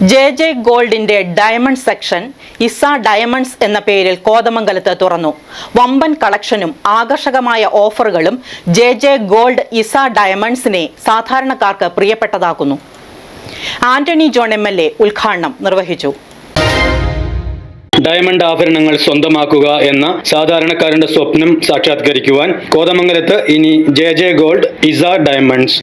J J ഗോൾഡിന്റെ diamond section Isa diamonds എന്ന പേരിൽ കോതമംഗലത്ത് തുറന്നു. വമ്പൻ കളക്ഷനും ആകർഷകമായ ഓഫറുകളും ജെ ജെ ഗോൾഡ് ഇസ ഡയമണ്ട്സിനെ സാധാരണക്കാർക്ക് പ്രിയപ്പെട്ടതാക്കുന്നു. Antony John M L A ഉദ്ഘാടനം നിർവഹിച്ചു. ഡയമണ്ട് ആഭരണങ്ങൾ സ്വന്തമാക്കുക എന്ന സാധാരണക്കാരന്റെ സ്വപ്നം സാക്ഷാത്കരിക്കുവാൻ കോതമംഗലത്ത് ഇനി J J gold Isa diamonds.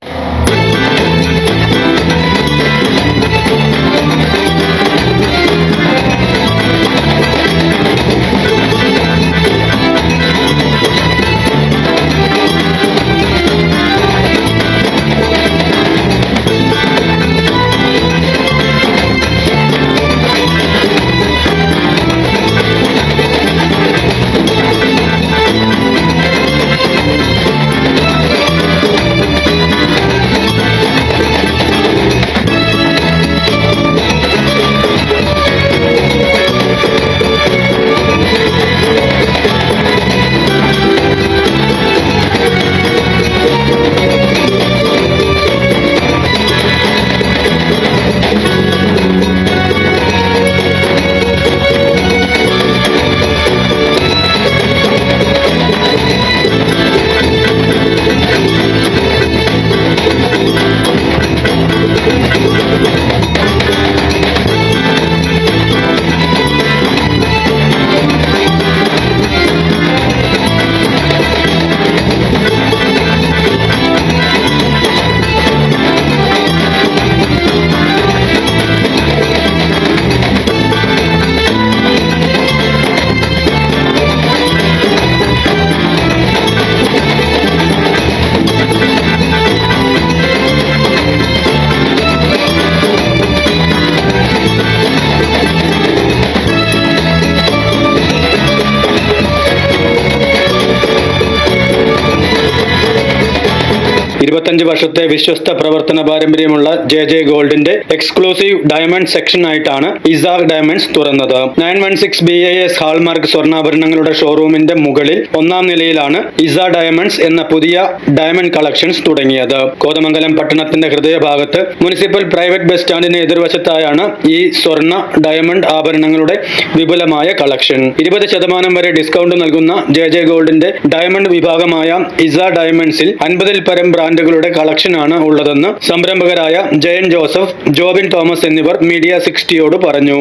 ഇരുപത്തഞ്ച് വർഷത്തെ വിശ്വസ്ത പ്രവർത്തന പാരമ്പര്യമുള്ള ജെ ജെ ഗോൾഡിന്റെ എക്സ്ക്ലൂസീവ് ഡയമണ്ട് സെക്ഷൻ ആയിട്ടാണ് ഇസാർ ഡയമണ്ട്സ് തുറന്നത്. Nine one six B I S hallmark സ്വർണാഭരണങ്ങളുടെ ഷോറൂമിന്റെ മുകളിൽ ഒന്നാം നിലയിലാണ് ഇസ ഡയമണ്ട്സ് എന്ന പുതിയ ഡയമണ്ട് കളക്ഷൻസ് തുടങ്ങിയത്. കോതമംഗലം പട്ടണത്തിന്റെ ഹൃദയഭാഗത്ത് മുനിസിപ്പൽ പ്രൈവറ്റ് ബസ് സ്റ്റാൻഡിന് എതിർവശത്തായാണ് ഈ സ്വർണ ഡയമണ്ട് ആഭരണങ്ങളുടെ വിപുലമായ കളക്ഷൻ. ഇരുപത് ശതമാനം വരെ ഡിസ്കൗണ്ട് നൽകുന്ന ജെ ജെ ഗോൾഡിന്റെ ഡയമണ്ട് വിഭാഗമായ ഇസ ഡയമണ്ട്സിൽ അൻപതിൽ പരം ബ്രാൻഡുകളുടെ കളക്ഷനാണ് ഉള്ളതെന്ന് സംരംഭകരായ ജയൻ ജോസഫ് ജോബിൻ തോമസ് എന്നിവർ മീഡിയ സിക്സ്റ്റിയോട് പറഞ്ഞു.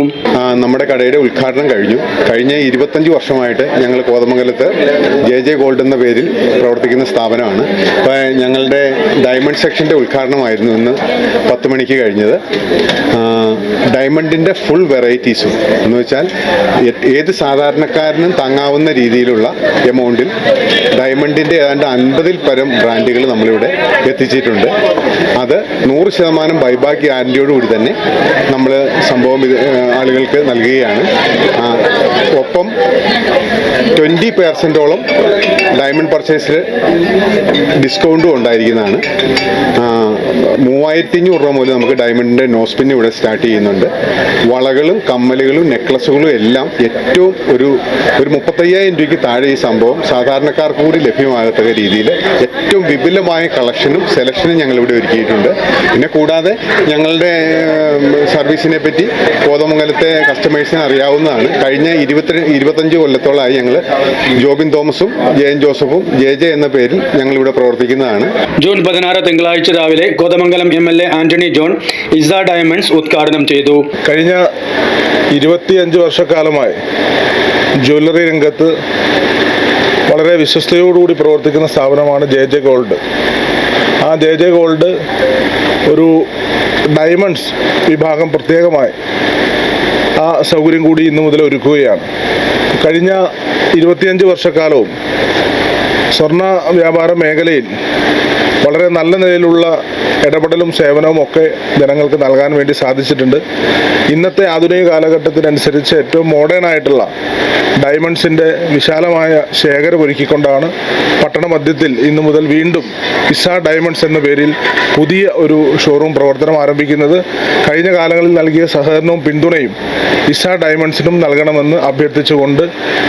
നമ്മുടെ കടയുടെ ഉദ്ഘാടനം കഴിഞ്ഞു. കഴിഞ്ഞ ഇരുപത്തഞ്ച് വർഷമായിട്ട് ഞങ്ങൾ കോതമംഗലത്ത് ജെ ജെ ഗോൾഡ് എന്ന പേരിൽ പ്രവർത്തിക്കുന്ന സ്ഥാപനമാണ്. ഞങ്ങളുടെ ഡയമണ്ട് സെക്ഷന്റെ ഉദ്ഘാടനമായിരുന്നു ഇന്ന് പത്ത് മണിക്ക് കഴിഞ്ഞത്. ഡയമണ്ടിന്റെ ഫുൾ വെറൈറ്റീസും എന്ന് വെച്ചാൽ ഏത് സാധാരണക്കാരനും താങ്ങാവുന്ന രീതിയിലുള്ള എമൗണ്ടിൽ ഡയമണ്ടിന്റെ ഏതാണ്ട് അൻപതിൽ പരം ബ്രാൻഡുകൾ നമ്മളിവിടെ എത്തിച്ചിട്ടുണ്ട്. അത് നൂറ് ശതമാനം ബൈബാക്ക് ഗ്യാരണ്ടിയോടുകൂടി തന്നെ നമ്മൾ സംഭവം ആളുകൾക്ക് നൽകുകയാണ്. ഒപ്പം ട്വന്റി പെർസെന്റോളം ഡയമണ്ട് പർച്ചേസിൽ ഡിസ്കൗണ്ടും ഉണ്ടായിരിക്കുന്നതാണ്. മൂവായിരത്തി അഞ്ഞൂറ് രൂപ മുതൽ നമുക്ക് ഡയമണ്ടിന്റെ നോസ്പിൻ ഇവിടെ സ്റ്റാർട്ട് ചെയ്യുന്നുണ്ട്. വളകളും കമ്മലുകളും നെക്ലസുകളും എല്ലാം ഏറ്റവും ഒരു ഒരു മുപ്പത്തയ്യായിരം രൂപയ്ക്ക് താഴെ ഈ സംഭവം സാധാരണക്കാർക്ക് കൂടി ലഭ്യമാകത്തക്ക രീതിയിൽ ഏറ്റവും വിപുലമായ കളക്ഷനും സെലക്ഷനും ഞങ്ങൾ ഇവിടെ ഒരുക്കിയിട്ടുണ്ട്. പിന്നെ കൂടാതെ ഞങ്ങളുടെ സർവീസിനെ പറ്റി കോതമംഗലത്തെ കസ്റ്റമേഴ്സിന് അറിയാവുന്നതാണ്. കഴിഞ്ഞ ഇരുപത്തി ഇരുപത്തഞ്ച് കൊല്ലത്തോളമായി ഞങ്ങൾ ജോബിൻ തോമസും ജയൻ ജോസഫും ജെ ജെ എന്ന പേരിൽ ഞങ്ങൾ ഇവിടെ പ്രവർത്തിക്കുന്നതാണ്. ജൂൺ പതിനാറ് തിങ്കളാഴ്ച രാവിലെ Kothamangalam M L A Antony John Isa diamonds ഉദ്ഘാടനം ചെയ്തു. കഴിഞ്ഞ ഇരുപത്തിയഞ്ച് വർഷക്കാലമായി ജ്വല്ലറി രംഗത്ത് വളരെ വിശ്വസ്തയോടുകൂടി പ്രവർത്തിക്കുന്ന സ്ഥാപനമാണ് ജെ ജെ ഗോൾഡ്. ആ ജെ ജെ ഗോൾഡ് ഒരു ഡയമണ്ട്സ് വിഭാഗം പ്രത്യേകമായി ആ സൗകര്യം കൂടി ഇന്നു മുതൽ ഒരുക്കുകയാണ്. കഴിഞ്ഞ ഇരുപത്തിയഞ്ച് വർഷക്കാലവും സ്വർണ വ്യാപാര മേഖലയിൽ വളരെ നല്ല നിലയിലുള്ള ഇടപെടലും സേവനവും ഒക്കെ ജനങ്ങൾക്ക് നൽകാൻ വേണ്ടി സാധിച്ചിട്ടുണ്ട്. ഇന്നത്തെ ആധുനിക കാലഘട്ടത്തിനനുസരിച്ച് ഏറ്റവും മോഡേൺ ആയിട്ടുള്ള ഡയമണ്ട്സിന്റെ വിശാലമായ ശേഖരം ഒരുക്കിക്കൊണ്ടാണ് പട്ടണ മധ്യത്തിൽ ഇന്നു മുതൽ വീണ്ടും ഇസ ഡയമണ്ട്സ് എന്ന പേരിൽ പുതിയ ഒരു ഷോറൂം പ്രവർത്തനം ആരംഭിക്കുന്നത്. കഴിഞ്ഞ കാലങ്ങളിൽ നൽകിയ സഹകരണവും പിന്തുണയും ഇസ ഡയമണ്ട്സിനും നൽകണമെന്ന് അഭ്യർത്ഥിച്ചുകൊണ്ട്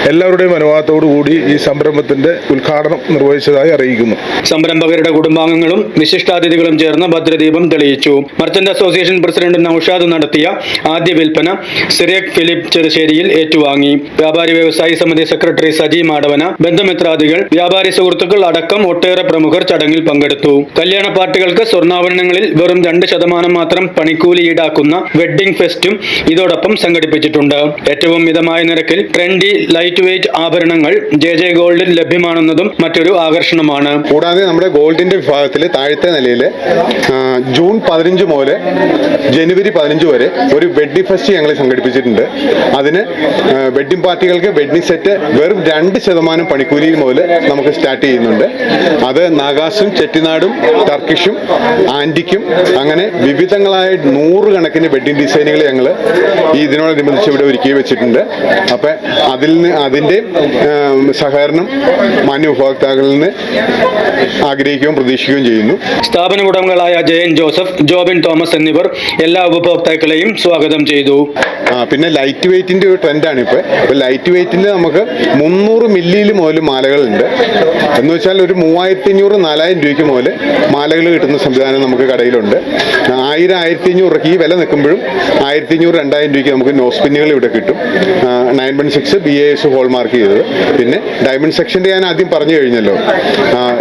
എല്ലാവരുടെയും അനുവാദത്തോടു കൂടി ഈ സംരംഭത്തിന്റെ ഉദ്ഘാടനം നിർവഹിച്ചതായി അറിയിക്കുന്നു. സംരംഭകരുടെ കുടുംബാംഗങ്ങളും വിശിഷ്ടാതിഥികളും ചേർന്ന് ഭദ്രദീപം തെളിയിച്ചു. മർച്ചന്റ് അസോസിയേഷൻ പ്രസിഡന്റ് നൌഷാദ് നടത്തിയ ആദ്യ വിൽപ്പന സിറിയക് ഫിലിപ്പ് ചെറുശ്ശേരിയിൽ ഏറ്റുവാങ്ങി. വ്യാപാരി വ്യവസായി സമിതി സെക്രട്ടറി സജി മാടവന ബന്ധുമിത്രാദികൾ വ്യാപാരി സുഹൃത്തുക്കൾ അടക്കം ഒട്ടേറെ പ്രമുഖർ ചടങ്ങിൽ പങ്കെടുത്തു. കല്യാണ പാർട്ടികൾക്ക് സ്വർണാഭരണങ്ങളിൽ വെറും രണ്ട് ശതമാനം മാത്രം പണിക്കൂലി ഈടാക്കുന്ന വെഡ്ഡിംഗ് ഫെസ്റ്റും ഇതോടൊപ്പം സംഘടിപ്പിച്ചിട്ടുണ്ട്. ഏറ്റവും മിതമായ നിരക്കിൽ ട്രെൻഡി ലൈറ്റ് വെയിറ്റ് ആഭരണങ്ങൾ ജെ ജെ ഗോൾഡിൽ ലഭ്യമാണെന്നതും മറ്റൊരു ആകർഷണമാണ്. കൂടാതെ നമ്മുടെ ഗോൾഡിന്റെ വിഭാഗത്തിൽ താഴത്തെ നിലയിൽ ജൂൺ പതിനഞ്ച് മുതൽ ജനുവരി പതിനഞ്ച് വരെ ഒരു വെഡ്ഡിംഗ് ഫെസ്റ്റ് ഞങ്ങൾ സംഘടിപ്പിച്ചിട്ടുണ്ട്. അതിന് വെഡ്ഡിംഗ് പാർട്ടികൾക്ക് വെഡ്ഡിംഗ് സെറ്റ് വെറും രണ്ട് ശതമാനം പണിക്കൂലിയിൽ മുതൽ നമുക്ക് സ്റ്റാർട്ട് ചെയ്യുന്നുണ്ട്. അത് നാഗാസും ചെട്ടിനാടും ടർക്കിഷും ആന്റിക്കും അങ്ങനെ വിവിധങ്ങളായ നൂറുകണക്കിന് വെഡ്ഡിംഗ് ഡിസൈനുകൾ ഞങ്ങൾ ഈ ഇതിനോടനുബന്ധിച്ച് ഇവിടെ ഒരുക്കി വെച്ചിട്ടുണ്ട്. അപ്പം അതിൽ നിന്ന് അതിന്റെ സഹകരണം മാന്യ ഉപഭോക്താക്കളിൽ നിന്ന് ആഗ്രഹിക്കുകയും പ്രതീക്ഷിക്കുകയും ചെയ്യുന്നു. സ്ഥാപന ഉടമകളായ ജയൻ ജോസഫ് ജോബിൻ തോമസ് എന്നിവർ എല്ലാ ഉപഭോക്താക്കളെയും സ്വാഗതം ചെയ്തു. പിന്നെ ലൈറ്റ് വെയിറ്റിന്റെ ഒരു ട്രെൻഡ് ആണ് ഇപ്പോൾ ലൈറ്റ് വെയിറ്റിന് നമുക്ക് മുന്നൂറ് മില്ലിയിൽ മുതൽ മാലകളുണ്ട്. എന്ന് വെച്ചാൽ ഒരു മൂവായിരത്തി അഞ്ഞൂറ് നാലായിരം രൂപയ്ക്ക് മുതൽ മാലകൾ കിട്ടുന്ന സംവിധാനം നമുക്ക് കടയിലുണ്ട്. ആയിരം ആയിരത്തി അഞ്ഞൂറ് ഈ വില നിൽക്കുമ്പോഴും ആയിരത്തി അഞ്ഞൂറ് രണ്ടായിരം രൂപയ്ക്ക് നമുക്ക് നോസ്പിന്നുകൾ ഇവിടെ കിട്ടും. Nine one six B A S hallmark ചെയ്തത്. പിന്നെ ഡയമണ്ട് സെക്ഷന്റെ ഞാൻ ആദ്യം പറഞ്ഞു കഴിഞ്ഞല്ലോ.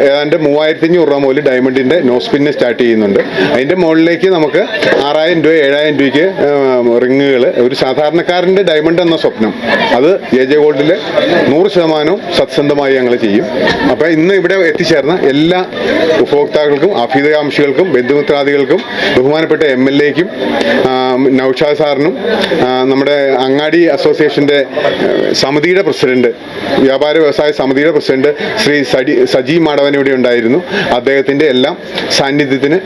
ഏതാണ്ട് മൂവായിരത്തി അഞ്ഞൂറ് രൂപ മുതൽ ഡയമണ്ടിന്റെ നോസ്പിന്ന് സ്റ്റാർട്ട് ചെയ്യുന്നുണ്ട്. അതിന്റെ മുകളിലേക്ക് നമുക്ക് ആറായിരം രൂപ ഏഴായിരം രൂപയ്ക്ക് റിങ്ങുകൾ ഒരു സാധാരണക്കാരന്റെ ഡയമണ്ട് എന്ന സ്വപ്നം. അത് എ ജെ ഗോൾഡിൽ നൂറ് ശതമാനവും സത്യസന്ധമായി ഞങ്ങൾ ചെയ്യും. അപ്പോൾ ഇന്ന് ഇവിടെ എത്തിച്ചേർന്ന എല്ലാ ഉപഭോക്താക്കൾക്കും അഭ്യുതകാംക്ഷികൾക്കും ബന്ധുമിത്രാദികൾക്കും ബഹുമാനപ്പെട്ട എം എൽ എക്കും നൌഷാദ് സാറിനും നമ്മുടെ അങ്ങാടി അസോസിയേഷന്റെ സമിതിയുടെ പ്രസിഡന്റ് വ്യാപാര വ്യവസായ സമിതിയുടെ പ്രസിഡന്റ് ശ്രീ സജി സജി മാടവൻ ഇവിടെ ഉണ്ടായിരുന്നു. അദ്ദേഹത്തിന്റെ എല്ലാം സാന്നിധ്യത്തിന്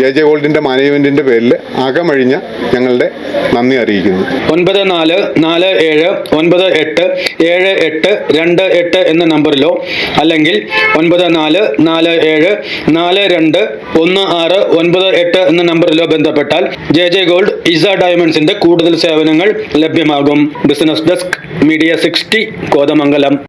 ജെ ജെ ഗോൾഡിന്റെ മാനേജ്മെന്റിന്റെ പേരിൽ അകമഴിഞ്ഞ ഞങ്ങളുടെ നന്ദി അറിയിക്കുന്നു. ഒൻപത് നാല് നാല് ഏഴ് ഒൻപത് എട്ട് ഏഴ് എട്ട് രണ്ട് എട്ട് എന്ന നമ്പറിലോ അല്ലെങ്കിൽ ഒൻപത് നാല് നാല് ഏഴ് നാല് രണ്ട് ഒന്ന് ആറ് ഒൻപത് എട്ട് എന്ന നമ്പറിലോ ബന്ധപ്പെട്ടാൽ ജെ ജെ ഗോൾഡ് ഇസ ഡയമണ്ട്സിന്റെ കൂടുതൽ സേവനങ്ങൾ ലഭ്യമാകും. Business desk media sixty Kothamangalam.